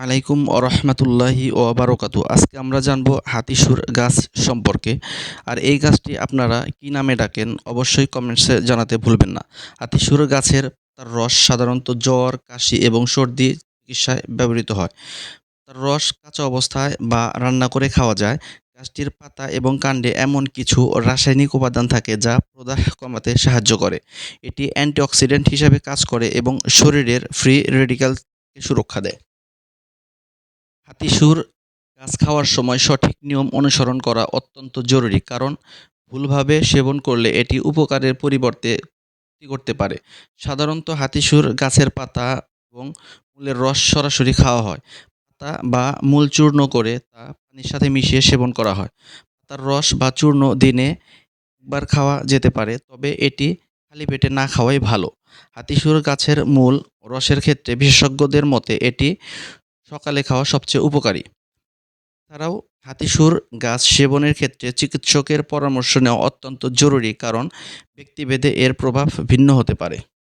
আলাইকুম রহমতুল্লাহি ও বারকাতু আজকে আমরা জানব হাতিসুর গাছ সম্পর্কে। আর এই গাছটি আপনারা কি নামে ডাকেন অবশ্যই কমেন্টসে জানাতে ভুলবেন না। হাতিসুর গাছের তার রস সাধারণত জ্বর, কাশি এবং সর্দি চিকিৎসায় ব্যবহৃত হয়। তার রস কাঁচা অবস্থায় বা রান্না করে খাওয়া যায়। গাছটির পাতা এবং কাণ্ডে এমন কিছু রাসায়নিক উপাদান থাকে যা প্রদাহ কমাতে সাহায্য করে। এটি অ্যান্টিঅক্সিডেন্ট হিসাবে কাজ করে এবং শরীরের ফ্রি রেডিক্যালকে সুরক্ষা দেয়। হাতিসুর গাছ খাওয়ার সময় সঠিক নিয়ম অনুসরণ করা অত্যন্ত জরুরি, কারণ ভুলভাবে সেবন করলে এটি উপকারের পরিবর্তে ক্ষতি করতে পারে। সাধারণত হাতিসুর গাছের পাতা এবং মূলের রস সরাসরি খাওয়া হয়। পাতা বা মূল চূর্ণ করে তা পানির সাথে মিশিয়ে সেবন করা হয়। পাতার রস বা চূর্ণ দিনে একবার খাওয়া যেতে পারে, তবে এটি খালি পেটে না খাওয়াই ভালো। হাতিসুর গাছের মূল রসের ক্ষেত্রে বিশেষজ্ঞদের মতে এটি সকালে খাওয়া সবচেয়ে উপকারী। তারাও হাতিসুর গাছ সেবনের ক্ষেত্রে চিকিৎসকের পরামর্শ নেওয়া অত্যন্ত জরুরি, কারণ ব্যক্তিভেদে এর প্রভাব ভিন্ন হতে পারে।